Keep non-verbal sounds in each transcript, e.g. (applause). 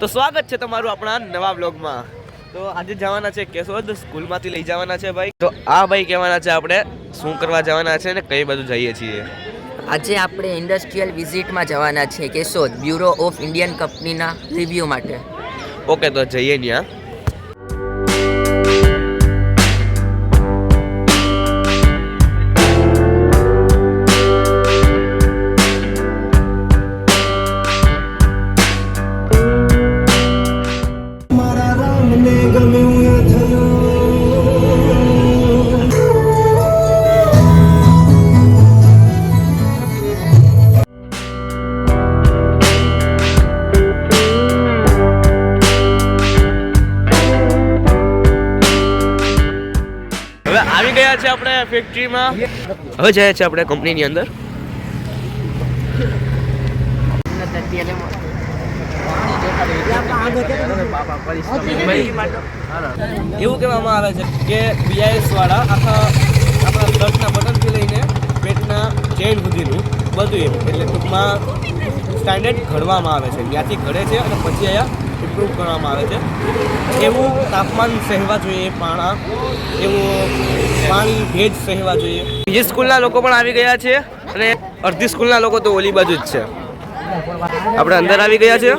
તો સ્વાગત છે તમારું આપણા નવા બ્લોગમાં તો આજે જવાના છે કેશોદ સ્કૂલમાંથી લઈ જવાના છે ભાઈ. તો આ ભાઈ કહેવાના છે આપણે શું કરવા જવાના છે ને કઈ બાજુ જઈએ છીએ. આજે આપણે ઇન્ડસ્ટ્રીયલ વિઝિટમાં જવાના છે કેશોદ બ્યુરો ઓફ ઇન્ડિયન કંપનીના રિવ્યૂ માટે. ઓકે તો જઈએ ત્યાં ગયા છે આપણે ફેક્ટરીમાં હવે જઈએ છે આપણે કંપનીની અંદર. એવું કહેવામાં આવે છે કે બીઆઈએસ વાળા આખા આપણા શર્ટના બટનથી લઈને પેટના ચેન સુધીનું બધું એવું એટલે ટૂંકમાં સ્ટાન્ડર્ડ ઘડવામાં આવે છે. ત્યાંથી ઘડે છે અને પછી અહીંયા ઇમ્પ્રૂવ કરવામાં આવે છે. એવું તાપમાન સહેવા જોઈએ, પાણા, એવું પાણી ભેજ સહેવા જોઈએ. બીજી સ્કૂલના લોકો પણ આવી ગયા છે અને અડધી સ્કૂલના લોકો તો ઓલી બાજુ જ છે. આપણે અંદર આવી ગયા છે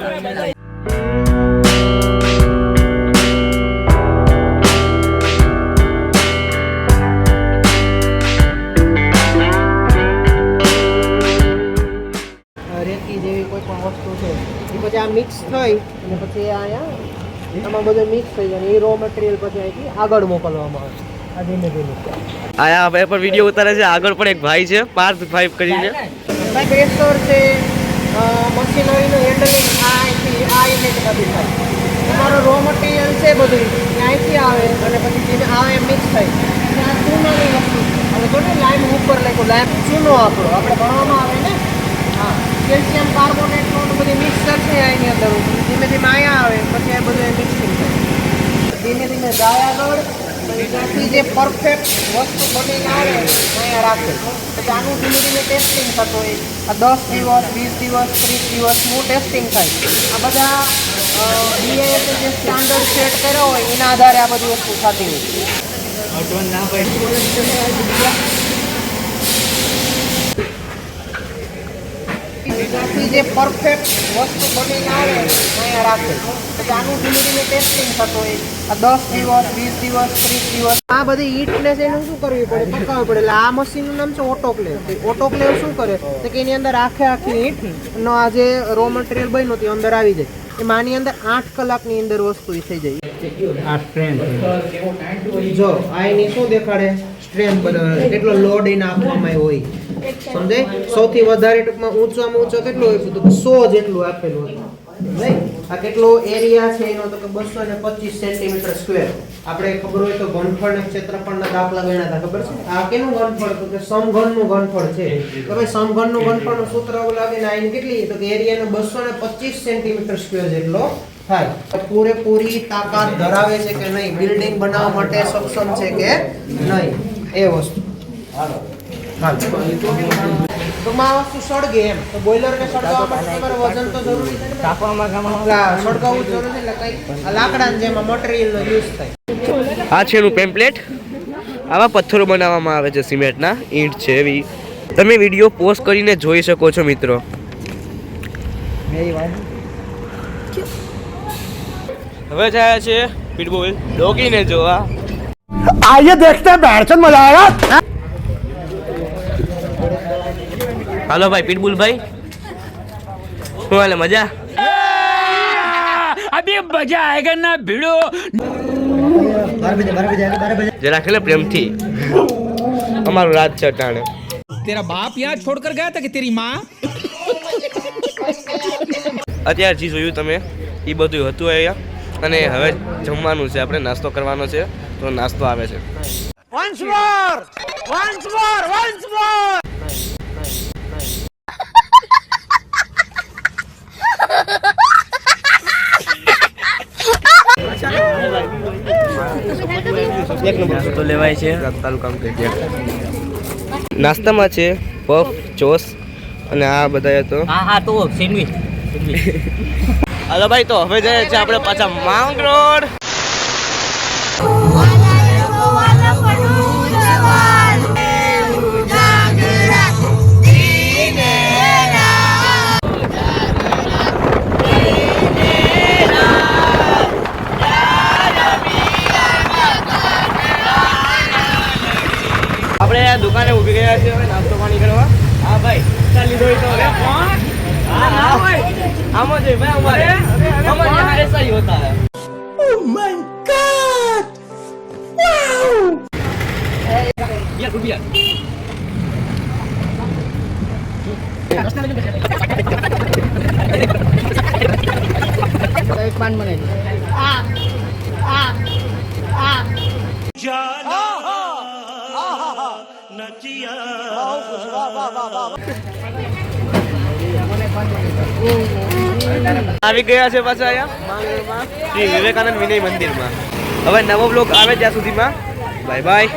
રેતી જેવી કોઈ પણ વસ્તુ છે એ પછી આ મિક્સ થઈ અને પછી અહીંયા આમાં બધું મિક્સ થઈ જાય એ રો મટીરિયલ પછી અહીંથી આગળ મોકલવામાં આવે આયા ભાઈ પર વીડિયો ઉતારે છે. આગળ પણ એક ભાઈ છે. પાર્થ ભાઈ કરીને. ભાઈ રેસ્ટોર છે મશીનરીનું હેન્ડલિંગ આ અહીંથી આ ઇમેજમાંથી થાય. તમારો રો મટીરિયલ છે બધું એ અહીંથી આવે અને પછી ધીમે આવે એમ મિક્સ થાય. આ ચૂનાની વસ્તુ. હવે તો ને લાઈન ઉપર લખ્યું લાઈમ ચૂનો આપણો. આપણે ભણવામાં આવે ને? હા. કેલ્શિયમ કાર્બોનેટનો બધી મિક્સર છે એની અંદર. ધીમે ધીમે અહીંયા આવે પછી આ બધું મિક્સિંગ થાય. ધીમે ધીમે જાય આગળ. ત્યાંથી જે પરફેક્ટ વસ્તુ બનીને આવે, અહીંયા રાખે. પછી આનું ધીમે ધીમે ટેસ્ટિંગ થતું હોય. આ દસ દિવસ, વીસ દિવસ, ત્રીસ દિવસનું ટેસ્ટિંગ થાય. આ બધા બીએસ જે સ્ટાન્ડર્ડ સેટ કર્યો હોય, એના આધારે આ બધી વસ્તુ થતી હોય. ત્યાંથી જે પરફેક્ટ વસ્તુ બનીને આવે અહીંયા રાખે. પછી આનું ધીમે ધીમે ટેસ્ટિંગ થતું હોય. આ દસ દિવસ વીસ દિવસ ત્રીસ દિવસ. આ બધી ઈટને છે એનું શું કરવી પડે? પકાવવી પડે. એટલે આ મશીનનું નામ છે ઓટોક્લેવ ઓટોક્લેવ શું કરે? તો કે એની અંદર આખે આખી નો આ જે રો મટીરિયલ બન્યું તે અંદર આવી જાય. એમાં આની અંદર આઠ કલાકની અંદર વસ્તુ થઈ જાય. જો આ એની શું દેખાડે? સ્ટ્રેન્થ કેટલો લોડ એને આપવામાં હોય. સમજાય સૌથી વધારે ટૂંકમાં ઊંચામાં ઊંચો કેટલો હોય? તો સો જેટલું આપેલું હતું. આ કેટલો એરિયા છે એનો તો કે બસો ને પચીસ સેન્ટીમીટર સ્ક્વેર. આપણે ખબર હોય તો ઘનફળ ને ક્ષેત્રફળના દાખલા ગણ્યા હતા, ખબર છે? આ કેનું ઘનફળ? તો કે સમઘનનું ઘનફળ છે. તો ભાઈ સમઘનનું ઘનફળનું સૂત્ર એવું લાગે ને આ કેટલી? તો કે એરિયાનો બસો ને પચીસ સેન્ટીમીટર સ્ક્વેર જેટલો થાય. પૂરેપૂરી તાકાત ધરાવે છે કે નહીં? બિલ્ડિંગ બનાવવા માટે સક્ષમ છે કે નહીં? એ વસ્તુ. હાલો આ છે એનું પેમ્પલેટ આવા પથ્થરો બનાવવામાં આવે છે સિમેન્ટના ઈંટ છે એવી. તમે વીડિયો પોસ્ટ કરીને જોઈ શકો છો મિત્રો. હવે થયા છે પીટબુલ ડોગીને જોવા. આઈએ દેખતે બેડચન મજા આયા હાલો ભાઈ પીટબુલ ભાઈ. શું હાલે મજા? અભી મજા આયગા ના ભીડો. જરા ખેલે પ્રેમથી. અમારું રાત છે ટાણે તેરા બાપ યાદ છોડ કર ગયા હતા કે તેરી માં? અત્યારે જે જોયું તમે એ બધું હતું અહીંયા. અને હવે જમવાનું છે આપણે નાસ્તો કરવાનો છે તો નાસ્તો આવે છે. Once more once more once more એક નંબર તો લેવાય છે નાસ્તામાં છે પફ ચોસ અને આ બધા તો. હા હા તો સેન્ડવિચ (laughs) હલો ભાઈ તો હવે જઈએ છીએ આપણે પાછા માંગ રોડ દુકાને ઊભી ગયા છે હવે નાસ્તો પાણી કરવા. હા ભાઈ ચાલ લીધો તો હવે. આમાં જોઈએ ભાઈ અમારે અમારે એસા હી હોતા હૈ ઓ માય ગોડ વાવ યાર રૂપિયા. એક પાન મને આ આ આ આવી ગયા છે પાછા અહીંયા? શ્રી વિવેકાનંદ વિનય મંદિરમાં. હવે નવો બ્લોક આવે ત્યાં સુધીમાં. Bye bye